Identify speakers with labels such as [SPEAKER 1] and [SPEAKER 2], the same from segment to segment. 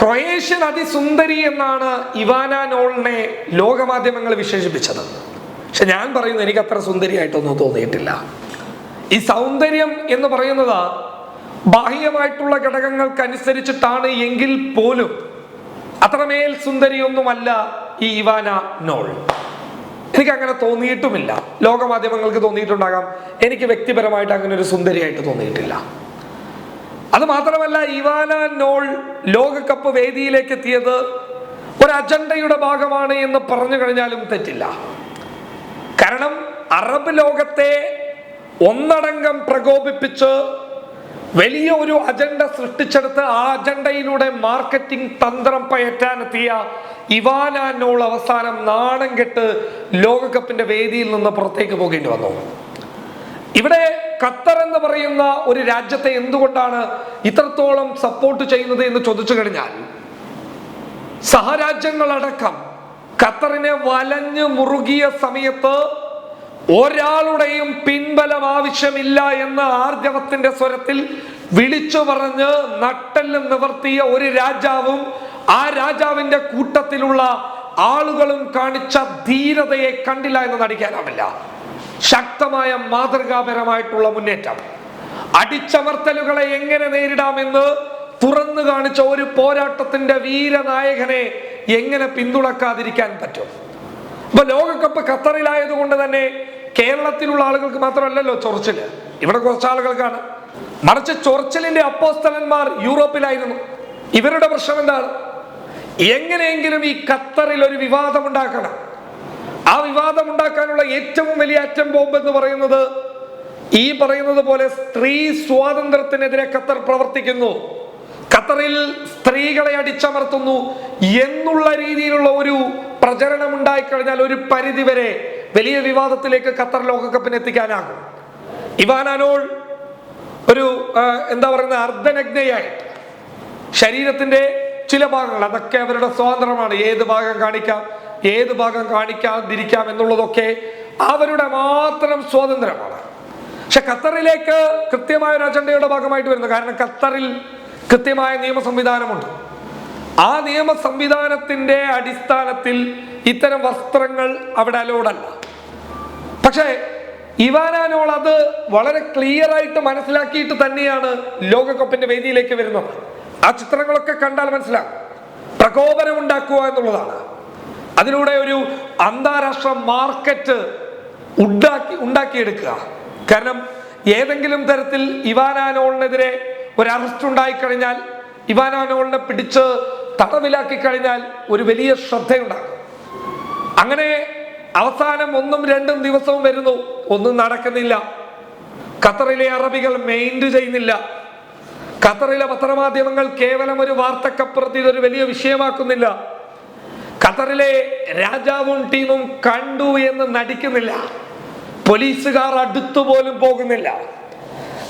[SPEAKER 1] Croatian അതിസുന്ദരി എന്നാണ് Ivana നോളിനെ ലോകമാധ്യമങ്ങൾ വിശേഷിപ്പിച്ചത്. പക്ഷെ ഞാൻ പറയുന്നു എനിക്ക് അത്ര സുന്ദരിയായിട്ടൊന്നും തോന്നിയിട്ടില്ല. ഈ സൗന്ദര്യം എന്ന് പറയുന്നത് ബാഹ്യമായിട്ടുള്ള ഘടകങ്ങൾക്കനുസരിച്ചിട്ടാണ് എങ്കിൽ പോലും അത്രമേൽ സുന്ദരിയൊന്നുമല്ല ഈ ഇവാന നോൾ. എനിക്ക് അങ്ങനെ തോന്നിയിട്ടുമില്ല. ലോകമാധ്യമങ്ങൾക്ക് തോന്നിയിട്ടുണ്ടാകാം. എനിക്ക് വ്യക്തിപരമായിട്ട് അങ്ങനെ ഒരു സുന്ദരിയായിട്ട് തോന്നിയിട്ടില്ല. അത് മാത്രമല്ല ഇവാന നോൾ ലോകകപ്പ് വേദിയിലേക്ക് എത്തിയത് ഒരു അജണ്ടയുടെ ഭാഗമാണ് എന്ന് പറഞ്ഞു കഴിഞ്ഞാലും തെറ്റില്ല. കാരണം അറബ് ലോകത്തെ ഒന്നടങ്കം പ്രകോപിപ്പിച്ച് വലിയ ഒരു അജണ്ട സൃഷ്ടിച്ചെടുത്ത് ആ അജണ്ടയിലൂടെ മാർക്കറ്റിംഗ് തന്ത്രം പയറ്റാനെത്തിയ ഇവാന നോൾ അവസാനം നാണം കെട്ട് ലോകകപ്പിന്റെ വേദിയിൽ നിന്ന് പുറത്തേക്ക് പോകേണ്ടി വന്നു. ഇവിടെ ഖത്തർ എന്ന് പറയുന്ന ഒരു രാജ്യത്തെ എന്തുകൊണ്ടാണ് ഇത്രത്തോളം സപ്പോർട്ട് ചെയ്യുന്നത് എന്ന് ചോദിച്ചു കഴിഞ്ഞാൽ സഹരാജ്യങ്ങളടക്കം ഖത്തറിനെ വലഞ്ഞു മുറുകിയ സമയത്ത് ഒരാളുടെയും പിൻബലം ആവശ്യമില്ല എന്ന ആർജവത്തിന്റെ സ്വരത്തിൽ വിളിച്ചു പറഞ്ഞ് നട്ടെല്ലും നിവർത്തിയ ഒരു രാജാവും ആ രാജാവിന്റെ കൂട്ടത്തിലുള്ള ആളുകളും കാണിച്ച ധീരതയെ കണ്ടില്ല എന്ന് നടിക്കാനാവില്ല. ശക്തമായ മാതൃകാപരമായിട്ടുള്ള മുന്നേറ്റം. അടിച്ചമർത്തലുകളെ എങ്ങനെ നേരിടാമെന്ന് തുറന്നു കാണിച്ച ഒരു പോരാട്ടത്തിന്റെ വീരനായകനെ എങ്ങനെ പിന്തുണക്കാതിരിക്കാൻ പറ്റും? ഇപ്പൊ ലോകകപ്പ് ഖത്തറിലായത് കൊണ്ട് തന്നെ കേരളത്തിലുള്ള ആളുകൾക്ക് മാത്രമല്ലല്ലോ ചൊറിച്ചിൽ. ഇവിടെ കുറച്ച് ആളുകൾക്കാണ് മറിച്ച് ചൊറിച്ചിലിന്റെ അപ്പോസ്തലന്മാർ യൂറോപ്പിലായിരുന്നു. ഇവരുടെ പ്രശ്നം എന്താണ്? എങ്ങനെയെങ്കിലും ഈ ഖത്തറിൽ ഒരു വിവാദം ഉണ്ടാക്കണം ആ വിവാദം ഉണ്ടാക്കാനുള്ള ഏറ്റവും വലിയ അറ്റം ബോംബ് എന്ന് പറയുന്നത് ഈ പറയുന്നത് പോലെ സ്ത്രീ സ്വാതന്ത്ര്യത്തിനെതിരെ ഖത്തർ പ്രവർത്തിക്കുന്നു. ഖത്തറിൽ സ്ത്രീകളെ അടിച്ചമർത്തുന്നു എന്നുള്ള രീതിയിലുള്ള ഒരു പ്രചരണം ഉണ്ടായിക്കഴിഞ്ഞാൽ ഒരു പരിധി വരെ വലിയ വിവാദത്തിലേക്ക് ഖത്തർ ലോകകപ്പിന് എത്തിക്കാനാകും. അനോൾ ഒരു എന്താ പറയുന്ന അർദ്ധനഗ്നയായിട്ട് ശരീരത്തിന്റെ ചില ഭാഗങ്ങൾ അതൊക്കെ അവരുടെ സ്വാതന്ത്ര്യമാണ്. ഏത് ഭാഗം കാണിക്കാം? ഏത് ഭാഗം കാണിക്കാതിരിക്കാം എന്നുള്ളതൊക്കെ അവരുടെ മാത്രം സ്വാതന്ത്ര്യമാണ്. പക്ഷെ ഖത്തറിലേക്ക് കൃത്യമായ ഒരു അജണ്ടയുടെ ഭാഗമായിട്ട് വരുന്നു കാരണം ഖത്തറിൽ കൃത്യമായ നിയമ സംവിധാനമുണ്ട്. ആ നിയമ സംവിധാനത്തിന്റെ അടിസ്ഥാനത്തിൽ ഇത്തരം വസ്ത്രങ്ങൾ അവിടെ അലോഡല്ല പക്ഷേ ഇവാനാനോൾ അത് വളരെ ക്ലിയർ ആയിട്ട് മനസ്സിലാക്കിയിട്ട് തന്നെയാണ് ലോകകപ്പിന്റെ വേദിയിലേക്ക് വരുന്നത്. ആ ചിത്രങ്ങളൊക്കെ കണ്ടാൽ മനസ്സിലാകും. പ്രകോപനം ഉണ്ടാക്കുക എന്നുള്ളതാണ്. അതിലൂടെ ഒരു അന്താരാഷ്ട്ര മാർക്കറ്റ് ഉണ്ടാക്കി ഉണ്ടാക്കിയെടുക്കുക. കാരണം ഏതെങ്കിലും തരത്തിൽ ഇവാനാനോളിനെതിരെ ഒരു അറസ്റ്റ് ഉണ്ടായിക്കഴിഞ്ഞാൽ ഇവാനാനോളിനെ പിടിച്ച് തടവിലാക്കി കഴിഞ്ഞാൽ ഒരു വലിയ ശ്രദ്ധയുണ്ടാകും. അങ്ങനെ അവസാനം ഒന്നും രണ്ടും ദിവസവും വരുന്നു. ഒന്നും നടക്കുന്നില്ല. ഖത്തറിലെ അറബികൾ മെയിൻഡ് ചെയ്യുന്നില്ല. ഖത്തറിലെ പത്രമാധ്യമങ്ങൾ കേവലം ഒരു വാർത്തക്കപ്പുറത്ത് ഇതൊരു വലിയ വിഷയമാക്കുന്നില്ല. ഖത്തറിലെ രാജാവും ടീമും കണ്ടു എന്ന് നടിക്കുന്നില്ല. പോലീസുകാർ അടുത്തു പോലും പോകുന്നില്ല.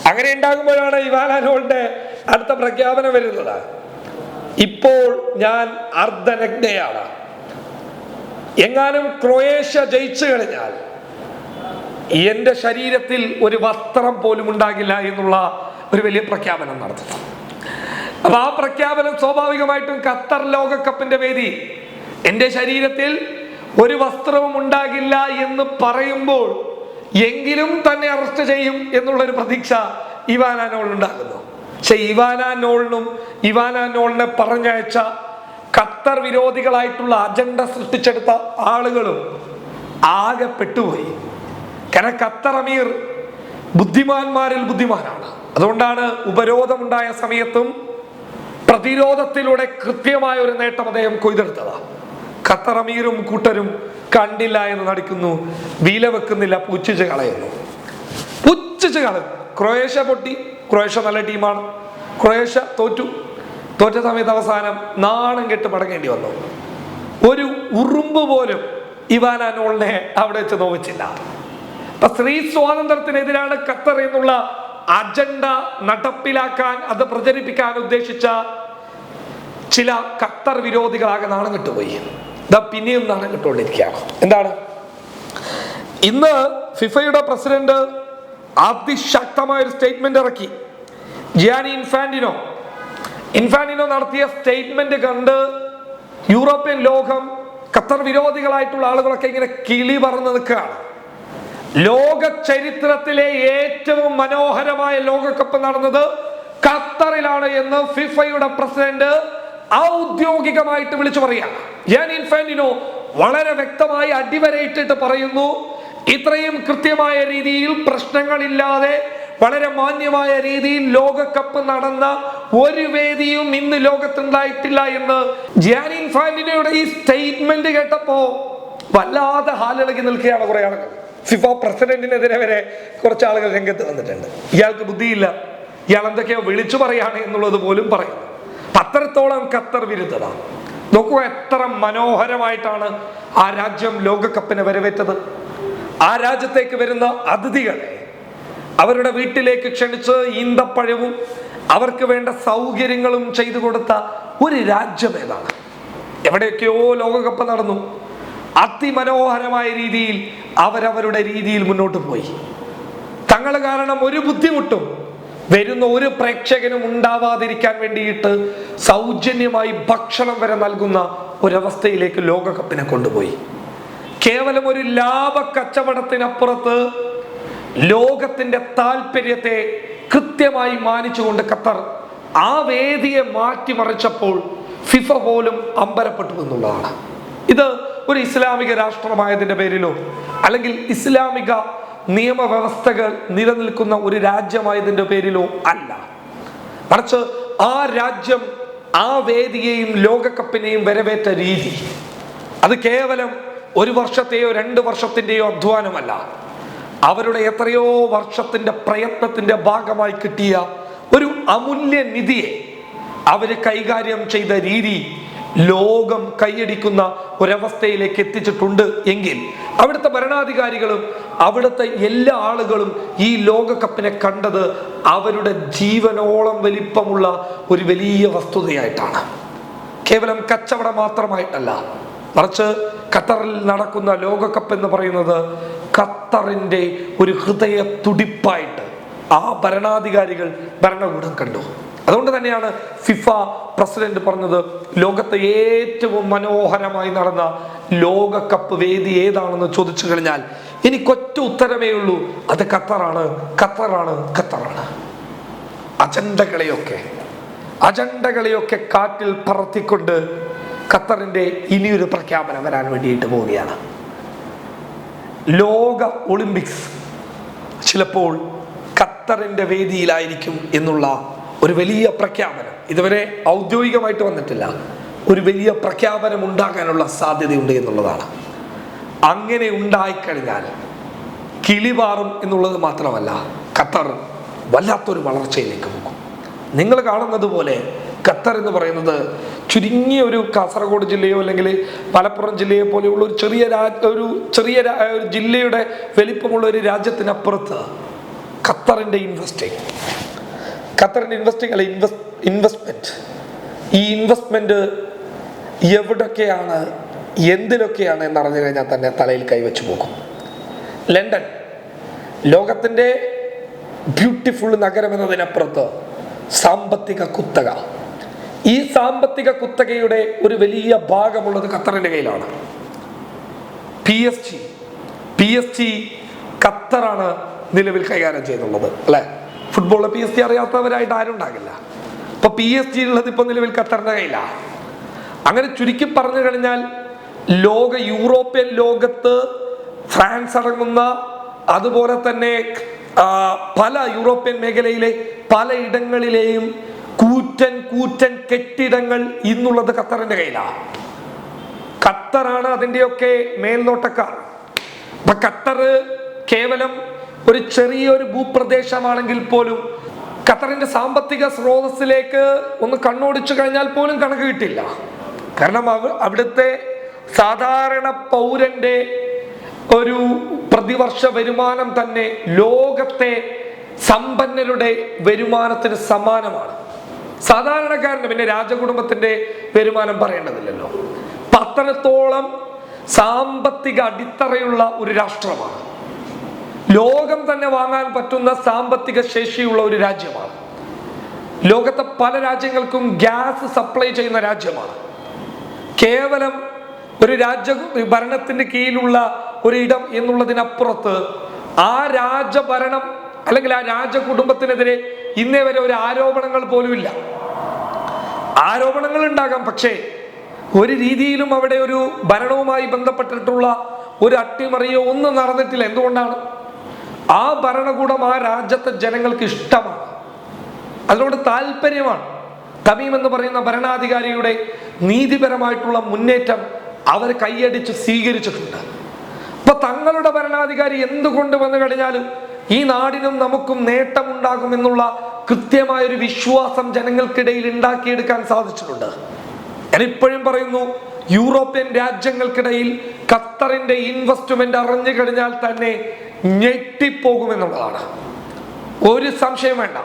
[SPEAKER 1] അങ്ങനെ ഉണ്ടാകുമ്പോഴാണ് ഇവാനാനോളുടെ അടുത്ത പ്രഖ്യാപനം വരുന്നത്. ഇപ്പോൾ ഞാൻ അർദ്ധനഗ്നയാണ് എങ്ങാനും ക്രൊയേഷ്യ ജയിച്ചു കഴിഞ്ഞാൽ എന്റെ ശരീരത്തിൽ ഒരു വസ്ത്രം പോലും ഉണ്ടാകില്ല എന്നുള്ള ഒരു വലിയ പ്രഖ്യാപനം നടത്തുന്നു അപ്പൊ ആ പ്രഖ്യാപനം സ്വാഭാവികമായിട്ടും ഖത്തർ ലോകകപ്പിന്റെ വേദി എന്റെ ശരീരത്തിൽ ഒരു വസ്ത്രവും ഉണ്ടാകില്ല എന്ന് പറയുമ്പോൾ എങ്കിലും തന്നെ അറസ്റ്റ് ചെയ്യും എന്നുള്ളൊരു പ്രതീക്ഷ ഇവാനാനോൾ ഉണ്ടാകുന്നു. പക്ഷെ ഇവാനാനോളിനും ഇവാനാനോളിനെ പറഞ്ഞയച്ച ഖത്തർ വിരോധികളായിട്ടുള്ള അജണ്ട സൃഷ്ടിച്ചെടുത്ത ആളുകളും ആകെ പെട്ടുപോയി. കാരണം ഖത്തർ അമീർ ബുദ്ധിമാന്മാരിൽ ബുദ്ധിമാനാണ്. അതുകൊണ്ടാണ് ഉപരോധമുണ്ടായ സമയത്തും പ്രതിരോധത്തിലൂടെ കൃത്യമായ ഒരു നേട്ടം അദ്ദേഹം കൊയ്തെടുത്തത്. ഖത്തർ അമീറും കൂട്ടരും കണ്ടില്ല എന്ന് നടിക്കുന്നു വീല വെക്കുന്നില്ല പുച്ഛിച്ച് കളയുന്നു. പുച്ഛിച്ച് കളയുന്നു. ക്രൊയേഷ്യ പൊട്ടി ക്രൊയേഷ്യ നല്ല ടീമാണ്. ക്രൊയേഷ്യ തോറ്റു. തോറ്റ സമയത്ത് അവസാനം നാണം കെട്ട് മടങ്ങേണ്ടി വന്നു. ഒരു ഉറുമ്പ് പോലും ഇവാനോളിനെ അവിടെ വെച്ച് നോവിച്ചില്ല. സ്ത്രീ സ്വാതന്ത്ര്യത്തിനെതിരാണ് ഖത്തർ എന്നുള്ള അജണ്ട നടപ്പിലാക്കാൻ അത് പ്രചരിപ്പിക്കാൻ ഉദ്ദേശിച്ച ചില ഖത്തർ വിരോധികളാകെ നാണം കിട്ടുപോയി. ഇതാ പിന്നെയും നാണം കിട്ടുകൊണ്ടിരിക്കുകയാണ് എന്താണ്? ഇന്ന് ഫിഫയുടെ പ്രസിഡന്റ് അതിശക്തമായ ഒരു സ്റ്റേറ്റ്മെന്റ് ഇറക്കി. Gianni Infantino. ഇൻഫാൻഡിനോ നടത്തിയ സ്റ്റേറ്റ്മെന്റ് കണ്ട് യൂറോപ്യൻ ലോകം ഖത്തർ വിരോധികളായിട്ടുള്ള ആളുകളൊക്കെ ഇങ്ങനെ കിളി പറന്ന് നിൽക്കുകയാണ്. ലോക ചരിത്രത്തിലെ ഏറ്റവും മനോഹരമായ ലോകകപ്പ് നടന്നത് ഖത്തറിലാണ് എന്ന് ഫിഫയുടെ പ്രസിഡന്റ് ഔദ്യോഗികമായിട്ട് വിളിച്ചു പറയാം ഞാൻ ഇൻഫാന്റിനോ വളരെ വ്യക്തമായി അടിവരയിട്ടിട്ട് പറയുന്നു ഇത്രയും കൃത്യമായ രീതിയിൽ പ്രശ്നങ്ങളില്ലാതെ വളരെ മാന്യമായ രീതിയിൽ ലോകകപ്പ് നടന്ന ഒരു വേദിയും ഇന്ന് ലോകത്തുണ്ടായിട്ടില്ല എന്ന് ജിയാൻ ഫാൻഡിനയുടെ ഈ സ്റ്റേറ്റ്മെന്റ് കേട്ടപ്പോ വല്ലാതെ ഹാലിളകി നിൽക്കുകയാണ് കുറെ ആളുകൾ. ഫിഫ പ്രസിഡന്റിനെതിരെ വരെ കുറച്ച് ആളുകൾ രംഗത്ത് വന്നിട്ടുണ്ട്. ഇയാൾക്ക് ബുദ്ധിയില്ല. ഇയാൾ എന്തൊക്കെയോ വിളിച്ചു പറയാണ് എന്നുള്ളത് പോലും പറയുന്നു. അത്രത്തോളം ഖത്തർ വിരുദ്ധത. നോക്കുക എത്ര മനോഹരമായിട്ടാണ് ആ രാജ്യം ലോകകപ്പിനെ വരവേറ്റത്. ആ രാജ്യത്തേക്ക് വരുന്ന അതിഥികളെ അവരുടെ വീട്ടിലേക്ക് ക്ഷണിച്ച് ഈന്തപ്പഴവും അവർക്ക് വേണ്ട സൗകര്യങ്ങളും ചെയ്തു കൊടുത്ത ഒരു രാജ്യം ഏതാണ്? എവിടെയൊക്കെയോ ലോകകപ്പ് നടന്നു. അതിമനോഹരമായ രീതിയിൽ അവരവരുടെ രീതിയിൽ മുന്നോട്ട് പോയി. തങ്ങൾ കാരണം ഒരു ബുദ്ധിമുട്ടും വരുന്ന ഒരു പ്രേക്ഷകനും ഉണ്ടാവാതിരിക്കാൻ വേണ്ടിയിട്ട് സൗജന്യമായി ഭക്ഷണം വരെ നൽകുന്ന ഒരവസ്ഥയിലേക്ക് ലോകകപ്പിനെ കൊണ്ടുപോയി. കേവലം ഒരു ലാഭ കച്ചവടത്തിനപ്പുറത്ത് ലോകത്തിന്റെ താല്പര്യത്തെ കൃത്യമായി മാനിച്ചുകൊണ്ട് ഖത്തർ ആ വേദിയെ മാറ്റിമറിച്ചപ്പോൾ ഫിഫ പോലും അമ്പരപ്പെട്ടു എന്നുള്ളതാണ്. ഇത് ഒരു ഇസ്ലാമിക രാഷ്ട്രമായതിന്റെ പേരിലോ അല്ലെങ്കിൽ ഇസ്ലാമിക നിയമവ്യവസ്ഥകൾ നിലനിൽക്കുന്ന ഒരു രാജ്യമായതിന്റെ പേരിലോ അല്ല. മറിച്ച് ആ രാജ്യം ആ വേദിയെയും ലോകകപ്പിനെയും വരവേറ്റ രീതി. അത് കേവലം ഒരു വർഷത്തെയോ രണ്ട് വർഷത്തിന്റെയോ അധ്വാനമല്ല. അവരുടെ എത്രയോ വർഷത്തിന്റെ പ്രയത്നത്തിന്റെ ഭാഗമായി കിട്ടിയ ഒരു അമൂല്യ നിധിയെ അവർ കൈകാര്യം ചെയ്ത രീതി ലോകം കൈയടിക്കുന്ന ഒരവസ്ഥയിലേക്ക് എത്തിച്ചിട്ടുണ്ട് എങ്കിൽ അവിടുത്തെ ഭരണാധികാരികളും അവിടുത്തെ എല്ലാ ആളുകളും ഈ ലോകകപ്പിനെ കണ്ടത് അവരുടെ ജീവനോളം വലിപ്പമുള്ള ഒരു വലിയ വസ്തുതയായിട്ടാണ്. കേവലം കച്ചവടം മാത്രമായിട്ടല്ല. മറിച്ച് ഖത്തറിൽ നടക്കുന്ന ലോകകപ്പ് എന്ന് പറയുന്നത് ഖത്തറിന്റെ ഒരു ഹൃദയ തുടിപ്പായിട്ട് ആ ഭരണാധികാരികൾ ഭരണകൂടം കണ്ടു. അതുകൊണ്ട് തന്നെയാണ് ഫിഫ പ്രസിഡന്റ് പറഞ്ഞത് ലോകത്തെ ഏറ്റവും മനോഹരമായി നടന്ന ലോകകപ്പ് വേദി ഏതാണെന്ന് ചോദിച്ചു കഴിഞ്ഞാൽ എനിക്കൊറ്റ ഉത്തരമേ ഉള്ളൂ. അത് ഖത്തറാണ്. ഖത്തറാണ്. ഖത്തറാണ്. അജണ്ടകളെയൊക്കെ അജണ്ടകളെയൊക്കെ കാറ്റിൽ പറത്തിക്കൊണ്ട് ഖത്തറിന്റെ ഇനിയൊരു പ്രഖ്യാപനം വരാൻ വേണ്ടിയിട്ട് പോവുകയാണ്. ലോക ഒളിമ്പിക്സ് ചിലപ്പോൾ ഖത്തറിന്റെ വേദിയിലായിരിക്കും എന്നുള്ള ഒരു വലിയ പ്രഖ്യാപനം. ഇതുവരെ ഔദ്യോഗികമായിട്ട് വന്നിട്ടില്ല. ഒരു വലിയ പ്രഖ്യാപനം ഉണ്ടാകാനുള്ള സാധ്യതയുണ്ട് എന്നുള്ളതാണ്. അങ്ങനെ ഉണ്ടായിക്കഴിഞ്ഞാൽ കിളിപാറും എന്നുള്ളത് മാത്രമല്ല ഖത്തർ വല്ലാത്തൊരു വളർച്ചയിലേക്ക് പോകും. നിങ്ങൾ കാണുന്നത് പോലെ ഖത്തർ എന്ന് പറയുന്നത് ചുരുങ്ങിയ ഒരു കാസർഗോഡ് ജില്ലയോ അല്ലെങ്കിൽ മലപ്പുറം ജില്ലയെ പോലെയുള്ള ഒരു ചെറിയ ഒരു ചെറിയ ഒരു ജില്ലയുടെ വലിപ്പമുള്ള ഒരു രാജ്യത്തിനപ്പുറത്ത് ഖത്തറിന്റെ ഇൻവെസ്റ്റിംഗ് ഖത്തറിന്റെ ഇൻവെസ്റ്റിംഗ് അല്ലെ ഇൻവെസ്റ്റ് ഇൻവെസ്റ്റ്മെന്റ് ഈ ഇൻവെസ്റ്റ്മെന്റ് എവിടൊക്കെയാണ് എന്തിലൊക്കെയാണ് എന്നറിഞ്ഞു കഴിഞ്ഞാൽ തന്നെ തലയിൽ കൈവച്ചു പോകും. ലണ്ടൻ ലോകത്തിന്റെ ബ്യൂട്ടിഫുൾ നഗരം എന്നതിനപ്പുറത്ത് സാമ്പത്തിക കുത്തക. ഈ സാമ്പത്തിക കുത്തകയുടെ ഒരു വലിയ ഭാഗമുള്ളത് ഖത്തറിന്റെ കയ്യിലാണ്. P S G P S G ഖത്തറാണ് നിലവിൽ കൈകാര്യം ചെയ്യുന്നുള്ളത് അല്ലെ? ഫുട്ബോൾ പി എസ് ജി അറിയാത്തവരായിട്ട് ആരും ഉണ്ടാകില്ല. ഇപ്പൊ പി എസ് ജി ഉള്ളത് ഇപ്പൊ നിലവിൽ ഖത്തറിന്റെ കയ്യിലാണ് അങ്ങനെ ചുരുക്കി പറഞ്ഞു കഴിഞ്ഞാൽ ലോക യൂറോപ്യൻ ലോകത്ത് ഫ്രാൻസ് അടങ്ങുന്ന അതുപോലെ തന്നെ പല യൂറോപ്യൻ മേഖലയിലെ പലയിടങ്ങളിലെയും കൂറ്റൻ കൂറ്റൻ കെട്ടിടങ്ങൾ ഇന്നുള്ളത് ഖത്തറിന്റെ കയ്യിലാണ്. ഖത്തറാണ് അതിന്റെയൊക്കെ മേൽനോട്ടക്കാർ. അപ്പൊ ഖത്തർ കേവലം ഒരു ചെറിയൊരു ഭൂപ്രദേശമാണെങ്കിൽ പോലും ഖത്തറിന്റെ സാമ്പത്തിക സ്രോതസ്സിലേക്ക് ഒന്ന് കണ്ണോടിച്ചു കഴിഞ്ഞാൽ പോലും കണക്ക് കിട്ടില്ല. കാരണം അവ അവിടുത്തെ സാധാരണ പൗരന്റെ ഒരു പ്രതിവർഷ വരുമാനം തന്നെ ലോകത്തെ സമ്പന്നരുടെ വരുമാനത്തിന് സമാനമാണ്. സാധാരണക്കാരന് പിന്നെ രാജകുടുംബത്തിന്റെ വരുമാനം പറയേണ്ടതില്ലല്ലോ. പത്തനത്തോളം സാമ്പത്തിക അടിത്തറയുള്ള ഒരു രാഷ്ട്രമാണ്. ലോകം തന്നെ വാങ്ങാൻ പറ്റുന്ന സാമ്പത്തിക ശേഷിയുള്ള ഒരു രാജ്യമാണ്. ലോകത്തെ പല രാജ്യങ്ങൾക്കും ഗ്യാസ് സപ്ലൈ ചെയ്യുന്ന രാജ്യമാണ്. കേവലം ഒരു രാജ്യ ഭരണത്തിന്റെ കീഴിലുള്ള ഒരിടം എന്നുള്ളതിനപ്പുറത്ത് ആ രാജഭരണം അല്ലെങ്കിൽ ആ രാജകുടുംബത്തിനെതിരെ ഇന്നേ വരെ ഒരു ആരോപണങ്ങൾ പോലും ഇല്ല. ആരോപണങ്ങൾ ഉണ്ടാകാം പക്ഷേ ഒരു രീതിയിലും അവിടെ ഒരു ഭരണവുമായി ബന്ധപ്പെട്ടിട്ടുള്ള ഒരു അട്ടിമറിയോ ഒന്നും നടന്നിട്ടില്ല. എന്തുകൊണ്ടാണ്? ആ ഭരണകൂടം ആ രാജ്യത്തെ ജനങ്ങൾക്ക് ഇഷ്ടമാണ്. അതിനോട് താല്പര്യമാണ്. തമീം എന്ന് പറയുന്ന ഭരണാധികാരിയുടെ നീതിപരമായിട്ടുള്ള മുന്നേറ്റം അവർ കൈയടിച്ച് സ്വീകരിച്ചിട്ടുണ്ട്. അപ്പൊ തങ്ങളുടെ ഭരണാധികാരി എന്തുകൊണ്ട് വന്നു കഴിഞ്ഞാലും ഈ നാടിനും നമുക്കും നേട്ടമുണ്ടാകുമെന്നുള്ള കൃത്യമായ ഒരു വിശ്വാസം ജനങ്ങൾക്കിടയിൽ ഉണ്ടാക്കിയെടുക്കാൻ സാധിച്ചിട്ടുണ്ട്. ഞാൻ ഇപ്പോഴും പറയുന്നു യൂറോപ്യൻ രാജ്യങ്ങൾക്കിടയിൽ ഖത്തറിന്റെ ഇൻവെസ്റ്റ്മെന്റ് അറിഞ്ഞു കഴിഞ്ഞാൽ തന്നെ ഞെട്ടിപ്പോകുമെന്നുള്ളതാണ്. ഒരു സംശയം വേണ്ട.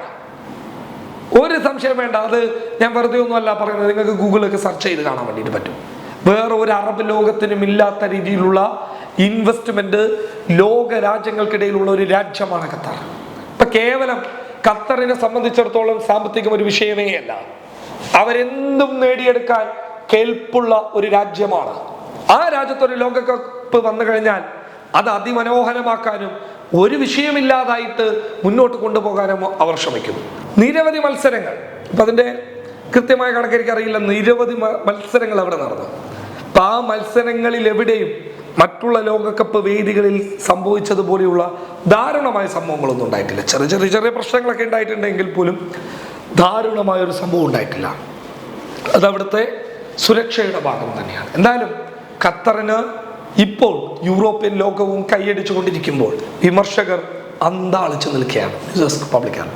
[SPEAKER 1] ഒരു സംശയം വേണ്ട. അത് ഞാൻ വെറുതെ ഒന്നുമല്ല പറയുന്നത്. നിങ്ങൾക്ക് ഗൂഗിളൊക്കെ സെർച്ച് ചെയ്ത് കാണാൻ വേണ്ടിയിട്ട് പറ്റും. വേറെ ഒരു അറബ് ലോകത്തിനും ഇല്ലാത്ത രീതിയിലുള്ള ഇൻവെസ്റ്റ്മെന്റ് ലോക രാജ്യങ്ങൾക്കിടയിലുള്ള ഒരു രാജ്യമാണ് ഖത്തർ. ഇപ്പൊ കേവലം ഖത്തറിനെ സംബന്ധിച്ചിടത്തോളം സാമ്പത്തികം ഒരു വിഷയമേ അല്ല. അവരെന്തും നേടിയെടുക്കാൻ കേൾപ്പുള്ള ഒരു രാജ്യമാണ്. ആ രാജ്യത്തൊരു ലോകകപ്പ് വന്നു കഴിഞ്ഞാൽ അത് അതിമനോഹരമാക്കാനും ഒരു വിഷയമില്ലാതായിട്ട് മുന്നോട്ട് കൊണ്ടുപോകാനും അവർ ശ്രമിക്കും നിരവധി മത്സരങ്ങൾ. ഇപ്പൊ അതിന്റെ കൃത്യമായ കണക്കെനിക്ക് അറിയില്ല നിരവധി മത്സരങ്ങൾ അവിടെ നടന്നു. അപ്പൊ ആ മത്സരങ്ങളിൽ എവിടെയും മറ്റുള്ള ലോകകപ്പ് വേദികളിൽ സംഭവിച്ചതുപോലെയുള്ള ദാരുണമായ സംഭവങ്ങളൊന്നും ഉണ്ടായിട്ടില്ല. ചെറിയ ചെറിയ ചെറിയ പ്രശ്നങ്ങളൊക്കെ ഉണ്ടായിട്ടുണ്ടെങ്കിൽ പോലും ദാരുണമായ ഒരു സംഭവം ഉണ്ടായിട്ടില്ല. അത് സുരക്ഷയുടെ ഭാഗം തന്നെയാണ്. എന്തായാലും ഖത്തറിന് ഇപ്പോൾ യൂറോപ്യൻ ലോകവും കൈയടിച്ചുകൊണ്ടിരിക്കുമ്പോൾ വിമർശകർ അന്താളിച്ചു നിൽക്കുകയാണ്. പബ്ലിക്കാണ്